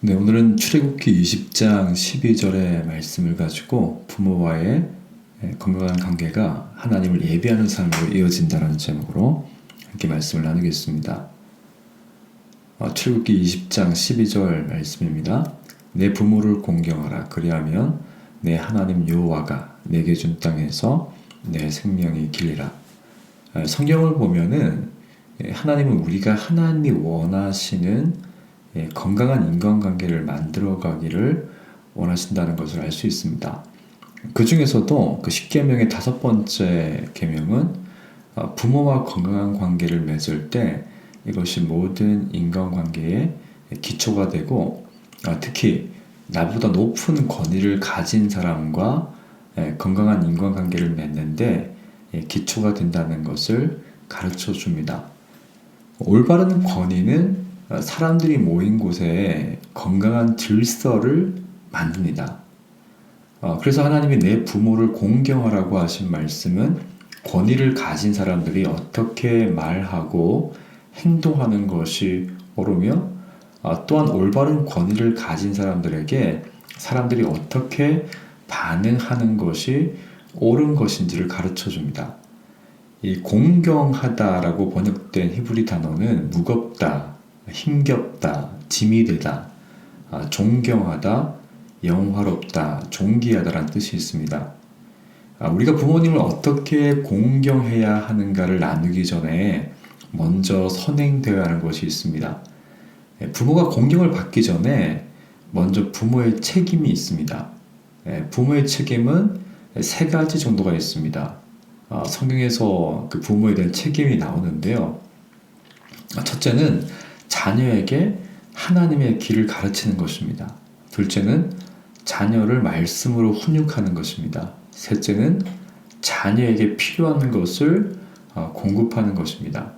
네, 오늘은 출애굽기 20장 12절의 말씀을 가지고 부모와의 건강한 관계가 하나님을 예배하는 삶으로 이어진다는 제목으로 함께 말씀을 나누겠습니다. 어, 출애굽기 20장 12절 말씀입니다. 내 부모를 공경하라 그리하면 내 하나님 여호와가 내게 준 땅에서 내 생명이 길리라. 어, 성경을 보면은 예, 하나님은 우리가 하나님 원하시는 예, 건강한 인간관계를 만들어가기를 원하신다는 것을 알 수 있습니다. 그 중에서도 그 10계명의 다섯 번째 계명은 어, 부모와 건강한 관계를 맺을 때 이것이 모든 인간관계의 기초가 되고 어, 특히 나보다 높은 권위를 가진 사람과 예, 건강한 인간관계를 맺는데 예, 기초가 된다는 것을 가르쳐 줍니다. 올바른 권위는 어, 사람들이 모인 곳에 건강한 질서를 만듭니다. 어, 그래서 하나님이 내 부모를 공경하라고 하신 말씀은 권위를 가진 사람들이 어떻게 말하고 행동하는 것이 옳으며 어, 또한 올바른 권위를 가진 사람들에게 사람들이 어떻게 반응하는 것이 옳은 것인지를 가르쳐 줍니다. 이 공경하다라고 번역된 히브리 단어는 무겁다, 힘겹다, 짐이 되다, 아, 존경하다, 영화롭다, 존귀하다라는 뜻이 있습니다. 아, 우리가 부모님을 어떻게 공경해야 하는가를 나누기 전에 먼저 선행되어야 하는 것이 있습니다. 예, 부모가 공경을 받기 전에 먼저 부모의 책임이 있습니다. 예, 부모의 책임은 세 가지 정도가 있습니다. 아, 성경에서 그 부모에 대한 책임이 나오는데요. 첫째는 자녀에게 하나님의 길을 가르치는 것입니다. 둘째는 자녀를 말씀으로 훈육하는 것입니다. 셋째는 자녀에게 필요한 것을 어, 공급하는 것입니다.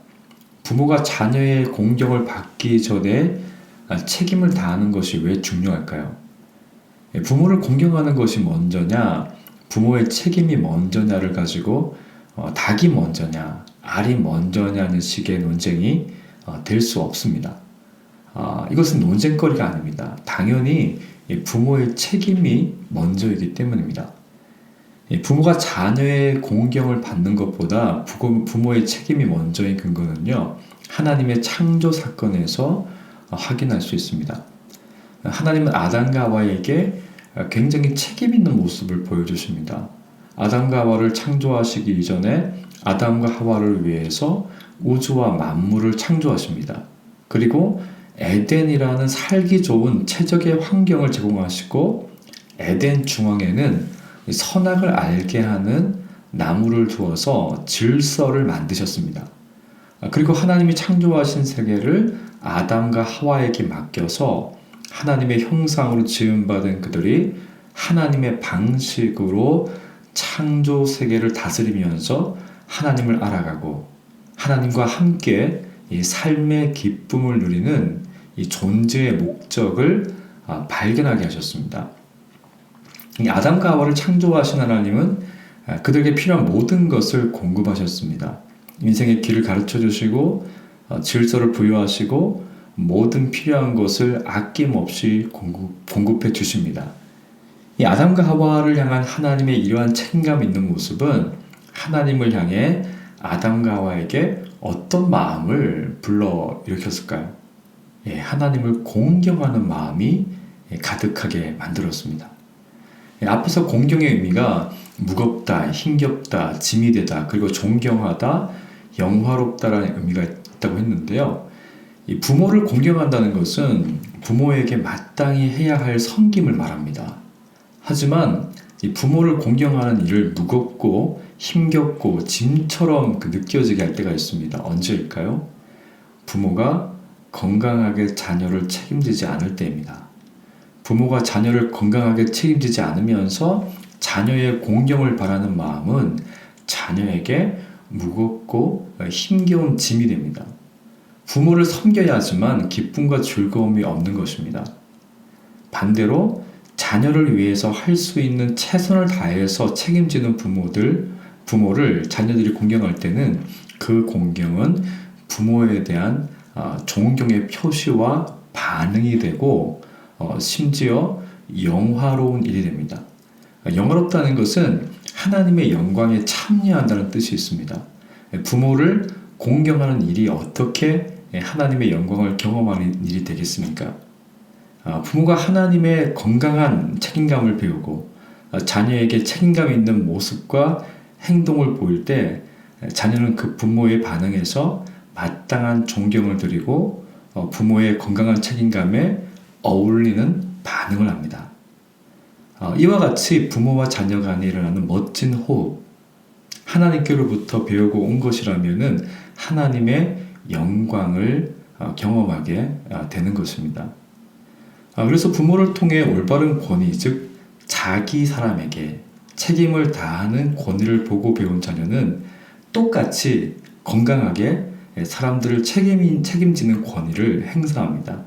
부모가 자녀의 공경을 받기 전에 아, 책임을 다하는 것이 왜 중요할까요? 예, 부모를 공경하는 것이 먼저냐, 부모의 책임이 먼저냐를 가지고 어, 닭이 먼저냐, 알이 먼저냐는 식의 논쟁이 어, 될 수 없습니다. 아, 이것은 논쟁거리가 아닙니다. 당연히 부모의 책임이 먼저이기 때문입니다. 부모가 자녀의 공경을 받는 것보다 부모의 책임이 먼저인 근거는요, 하나님의 창조 사건에서 확인할 수 있습니다. 하나님은 아담과 하와에게 굉장히 책임 있는 모습을 보여주십니다. 아담과 하와를 창조하시기 이전에 아담과 하와를 위해서 우주와 만물을 창조하십니다. 그리고 에덴이라는 살기 좋은 최적의 환경을 제공하시고 에덴 중앙에는 선악을 알게 하는 나무를 두어서 질서를 만드셨습니다. 그리고 하나님이 창조하신 세계를 아담과 하와에게 맡겨서 하나님의 형상으로 지음받은 그들이 하나님의 방식으로 창조 세계를 다스리면서 하나님을 알아가고 하나님과 함께 이 삶의 기쁨을 누리는 이 존재의 목적을 아, 발견하게 하셨습니다. 아담과 하와를 창조하신 하나님은 아, 그들에게 필요한 모든 것을 공급하셨습니다. 인생의 길을 가르쳐 주시고 어, 질서를 부여하시고 모든 필요한 것을 아낌없이 공급, 공급 해 주십니다. 이 아담과 하와를 향한 하나님의 이러한 책임감 있는 모습은 하나님을 향해 아담과 하와에게 어떤 마음을 불러 일으켰을까요? 예, 하나님을 공경하는 마음이 가득하게 만들었습니다. 예, 앞에서 공경의 의미가 무겁다, 힘겹다, 짐이 되다, 그리고 존경하다, 영화롭다라는 의미가 있다고 했는데요. 이 부모를 공경한다는 것은 부모에게 마땅히 해야 할 섬김을 말합니다. 하지만 이 부모를 공경하는 일을 무겁고 힘겹고 짐처럼 그 느껴지게 할 때가 있습니다. 언제일까요? 부모가 건강하게 자녀를 책임지지 않을 때입니다. 부모가 자녀를 건강하게 책임지지 않으면서 자녀의 공경을 바라는 마음은 자녀에게 무겁고 힘겨운 짐이 됩니다. 부모를 섬겨야지만 기쁨과 즐거움이 없는 것입니다. 반대로 자녀를 위해서 할 수 있는 최선을 다해서 책임지는 부모들, 부모를 자녀들이 공경할 때는 그 공경은 부모에 대한 아, 존경의 표시와 반응이 되고 어, 심지어 영화로운 일이 됩니다. 영화롭다는 것은 하나님의 영광에 참여한다는 뜻이 있습니다. 부모를 공경하는 일이 어떻게 하나님의 영광을 경험하는 일이 되겠습니까? 아, 부모가 하나님의 건강한 책임감을 배우고 아, 자녀에게 책임감 있는 모습과 행동을 보일 때 자녀는 그 부모의 반응에서 마땅한 존경을 드리고 어, 부모의 건강한 책임감에 어울리는 반응을 합니다. 어, 이와 같이 부모와 자녀 간에 일어나는 멋진 호흡, 하나님께로부터 배우고 온 것이라면은 하나님의 영광을 어, 경험하게 어, 되는 것입니다. 아, 그래서 부모를 통해 올바른 권위, 즉 자기 사람에게 책임을 다하는 권위를 보고 배운 자녀는 똑같이 건강하게 사람들을 책임, 책임지는 권위를 행사합니다.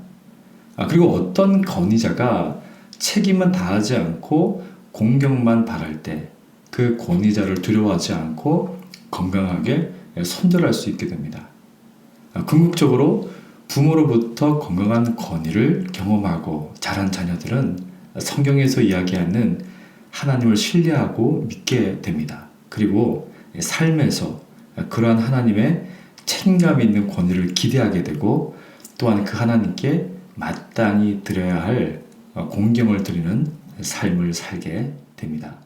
아, 그리고 어떤 권위자가 책임은 다하지 않고 공경만 바랄 때 그 권위자를 두려워하지 않고 건강하게 손절할 수 있게 됩니다. 아, 궁극적으로 부모로부터 건강한 권위를 경험하고 자란 자녀들은 성경에서 이야기하는 하나님을 신뢰하고 믿게 됩니다. 그리고 삶에서 그러한 하나님의 책임감 있는 권위를 기대하게 되고 또한 그 하나님께 마땅히 드려야 할 공경을 드리는 삶을 살게 됩니다.